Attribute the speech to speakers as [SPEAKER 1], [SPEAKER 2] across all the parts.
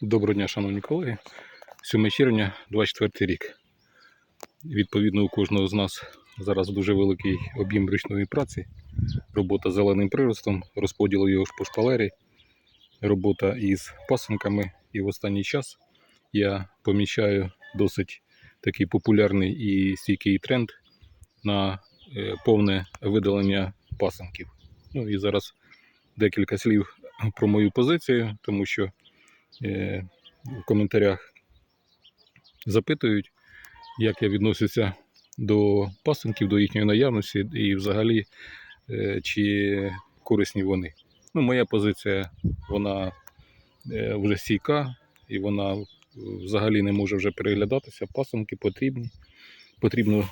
[SPEAKER 1] Доброго дня, шановні колеги. 7 червня, 24 рік. Відповідно, у кожного з нас зараз дуже великий об'єм ручної праці, робота з зеленим приростом, розподіл його по шпалері, робота із пасинками. І в останній час я помічаю досить такий популярний і стійкий тренд на е, повне видалення пасинків. Ну і зараз декілька слів про мою позицію, тому що в коментарях запитують, як я відносився до пасинків, до їхньої наявності і взагалі е, чи корисні вони. Ну, моя позиція вона е, вже стійка і вона е, взагалі не може вже переглядатися. Пасинки потрібні, потрібно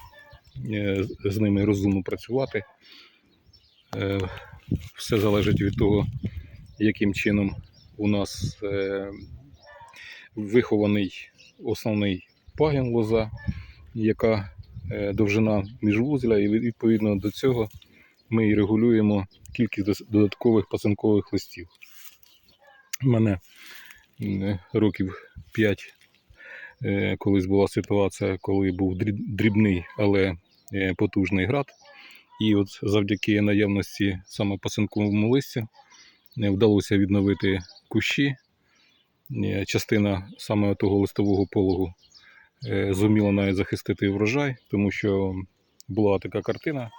[SPEAKER 1] е, з- ними розумно працювати. Е, Все залежить від того, яким чином у нас е, вихований основний пагін лоза, яка е, довжина міжвузля, і відповідно до цього ми і регулюємо кількість додаткових пасинкових листів. У мене років 5 е, колись була ситуація, коли був дрібний, але потужний град. І от завдяки наявності саме пасинковому листя вдалося відновити кущі. Е, Частина саме того листового пологу е, зуміла навіть захистити врожай, тому що була така картина.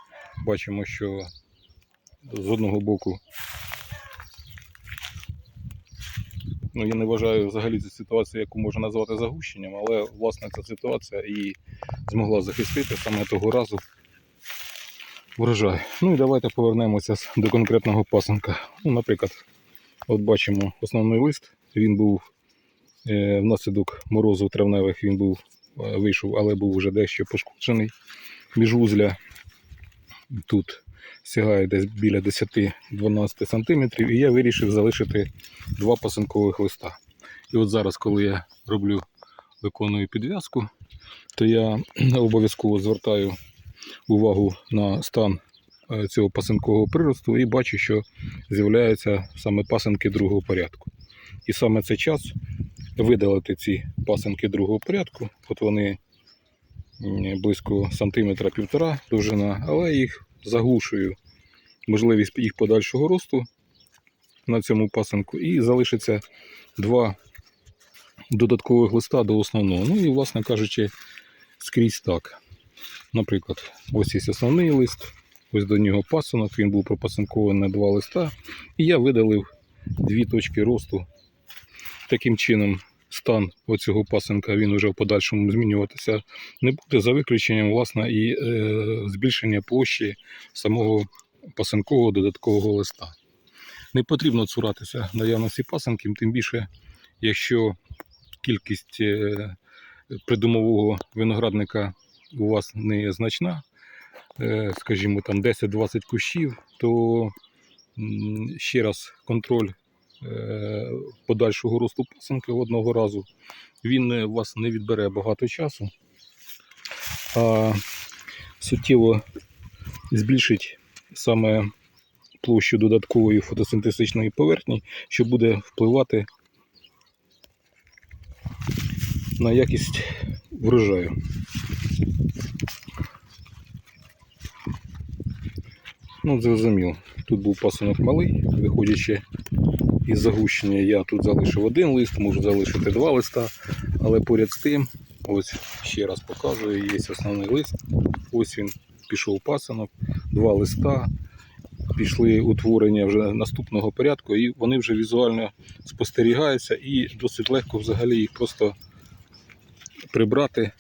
[SPEAKER 1] Бачимо, що з одного боку, ну я не вважаю взагалі цю ситуацію, яку можна назвати загущенням, але власне ця ситуація і змогла захистити саме того разу врожай. Ну і давайте повернемося до конкретного пасанка. Ну, наприклад, от бачимо основний лист. Він був е, внаслідок морозу травневих він був е, вийшов, але був вже дещо пошкоджений. Міжвузля тут сягає десь біля 10-12 см, і я вирішив залишити два пасинкових листа. І от зараз, коли я роблю, виконую підв'язку, то я обов'язково звертаю увагу на стан цього пасинкового приросту і бачу, що з'являються саме пасинки другого порядку. І саме це час видалити ці пасинки другого порядку. От вони близько сантиметра півтора довжина, але їх заглушую можливість їх подальшого росту на цьому пасинку, і залишиться два додаткових листа до основного. Ну і, власне кажучи, скрізь так. Наприклад, ось є основний лист, ось до нього пасинок, він був пропасинкований на два листа, і я видалив дві точки росту. Таким чином, стан оцього пасинка він вже в подальшому змінюватися не буде, за виключенням власне, і е, збільшення площі самого пасинкового додаткового листа. Не потрібно цуратися наявності пасинків, тим більше, якщо кількість е, придомового виноградника у вас не значна, скажімо, там 10-20 кущів, то ще раз контроль е, подальшого росту пасинки одного разу, він е, у вас не відбере багато часу, а суттєво збільшить саме площу додаткової фотосинтетичної поверхні, що буде впливати на якість врожаю. Ну, зрозуміло. Тут був пасинок малий, виходячи із загущення, я тут залишив один лист, можу залишити два листа, але поряд з тим, ось ще раз показую, є основний лист. Ось він пішов пасинок, два листа, пішли утворення вже наступного порядку, і вони вже візуально спостерігаються, і досить легко взагалі їх просто прибрати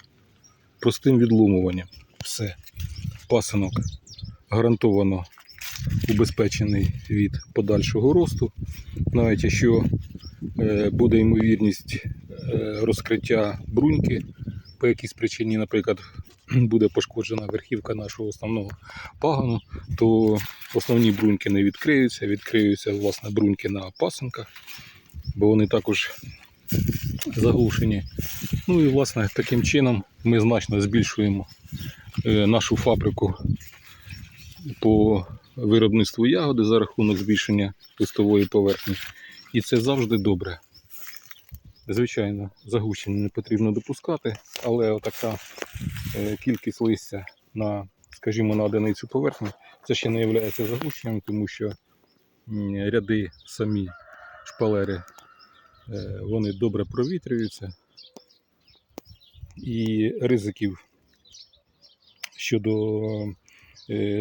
[SPEAKER 1] простим відломуванням. Все. Пасинок гарантовано убезпечений від подальшого росту. Навіть якщо е, буде ймовірність е, розкриття бруньки по якійсь причині, наприклад, буде пошкоджена верхівка нашого основного пагану, то основні бруньки не відкриються, відкриються власне бруньки на пасинках, бо вони також заглушені. Ну і власне таким чином ми значно збільшуємо е, нашу фабрику по виробництву ягоди за рахунок збільшення листової поверхні. І це завжди добре. Звичайно, загущення не потрібно допускати, але отака е, кількість листя на, скажімо, на одиницю поверхні, це ще не є загущенням, тому що ряди самі шпалери е, вони добре провітрюються. І ризиків щодо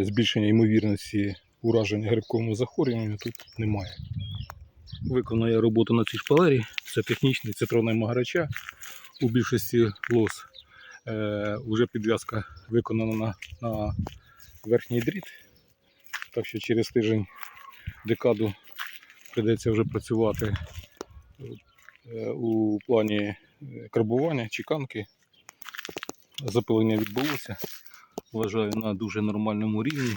[SPEAKER 1] збільшення ймовірності ураження грибковому захворюванню тут немає. Виконує роботу на цій шпалері. Це технічний цитронний магарача. У більшості лос е, вже підв'язка виконана на, на верхній дріт. Так що через тиждень декаду прийдеться вже працювати е, у плані е, карбування, чеканки. Запилення відбулося. Вважаю на дуже нормальному рівні.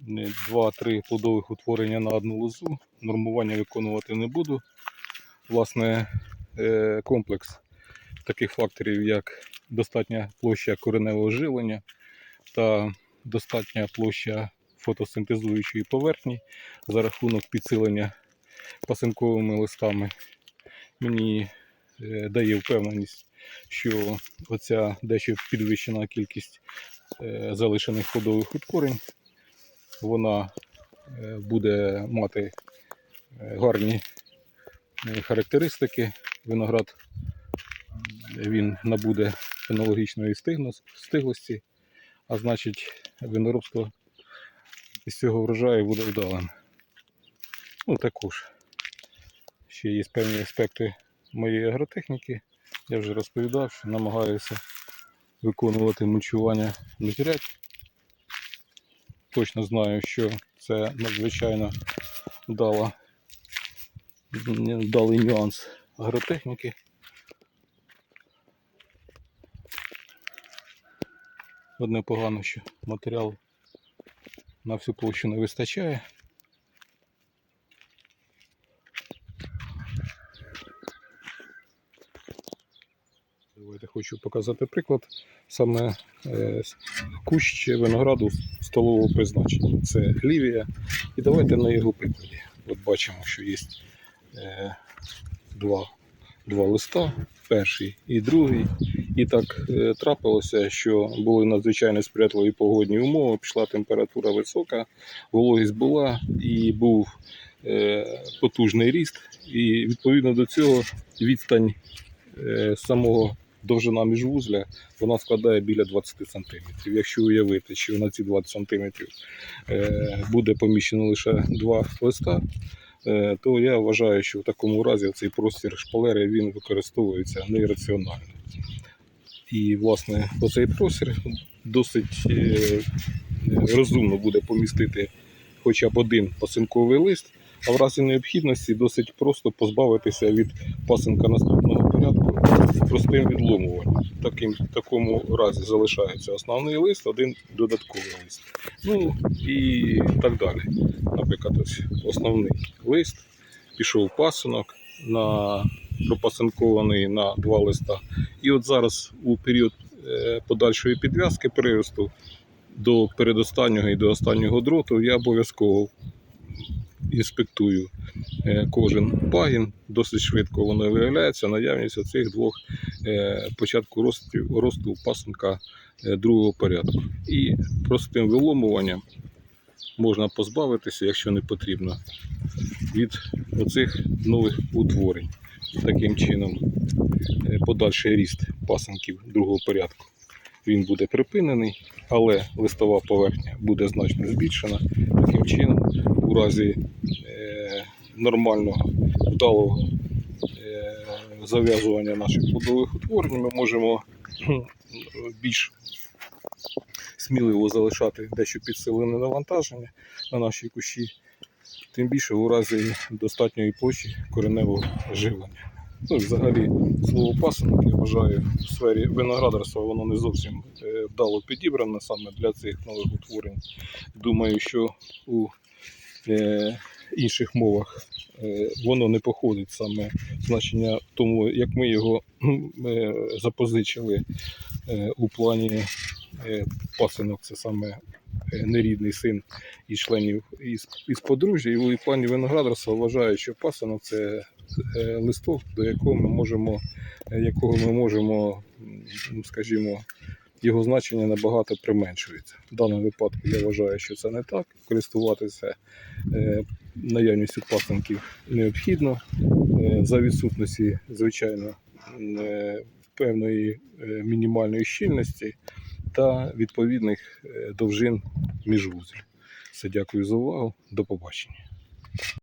[SPEAKER 1] Не Два-три плодових утворення на одну лозу. Нормування виконувати не буду. Власне, е, комплекс таких факторів, як достатня площа кореневого живлення та достатня площа фотосинтезуючої поверхні за рахунок підсилення пасинковими листами, мені е, дає впевненість, що оця дещо підвищена кількість е, залишених плодових утворень вона е, буде мати е, гарні характеристики. Виноград він набуде фенологічної стиглості, а значить виноробство із цього врожаю буде вдалим. Ну також ще є певні аспекти моєї агротехніки. Я вже розповідав, що намагаюся виконувати мульчування на. Точно знаю, що це надзвичайно вдала, вдалий нюанс агротехніки. Одне погано, що матеріалу на всю площу не вистачає. Давайте хочу показати приклад. Саме е, кущ винограду столового призначення. Це лівія. І давайте на його прикладі. От бачимо, що є е, два, два листа, перший і другий. І так е, трапилося, що були надзвичайно сприятливі погодні умови, пішла температура висока, вологість була і був потужний ріст. І відповідно до цього відстань самого довжина міжвузля вона складає біля 20 см. Якщо уявити, що на ці 20 см е, буде поміщено лише два листа, е, то я вважаю, що в такому разі цей простір шпалери він використовується нераціонально. І, власне, оцей простір досить е, розумно буде помістити хоча б один пасинковий лист, а в разі необхідності досить просто позбавитися від пасинка наступного простим відломуванням. Таким, в такому разі залишається основний лист, один додатковий лист. Ну і так далі. Наприклад, ось основний лист, пішов пасинок на пропасинкований на два листа. І от зараз у період е, подальшої підв'язки приросту до передостаннього і до останнього дроту я обов'язково інспектую е, кожен пагін. Досить швидко воно виявляється наявність оцих двох е, початку росту, росту пасенка е, другого порядку. І простим виломуванням можна позбавитися, якщо не потрібно, від оцих нових утворень. Таким чином, подальший ріст пасенків другого порядку він буде припинений, але листова поверхня буде значно збільшена. Таким чином, у разі е, нормального вдалого е, зав'язування наших плодових утворень ми можемо більш сміливо залишати дещо підсилене навантаження на наші кущі, тим більше у разі достатньої площі кореневого живлення. Ну, взагалі, слово пасинок, я вважаю, в сфері виноградарства воно не зовсім е, вдало підібране саме для цих нових утворень. Думаю, що у інших мовах е, воно не походить саме значення тому, як ми його е, запозичили е, у плані е, пасинок, це саме е, нерідний син із членів із, із подружжя. І у плані виноградарства вважаю, що пасинок це е, листок, до якого ми можемо, е, якого ми можемо, скажімо, його значення набагато применшується. В даному випадку я вважаю, що це не так. Користуватися е, наявністю пасинків необхідно е, за відсутності, звичайно, е, певної мінімальної щільності та відповідних довжин міжвузлів. Все, дякую за увагу. До побачення.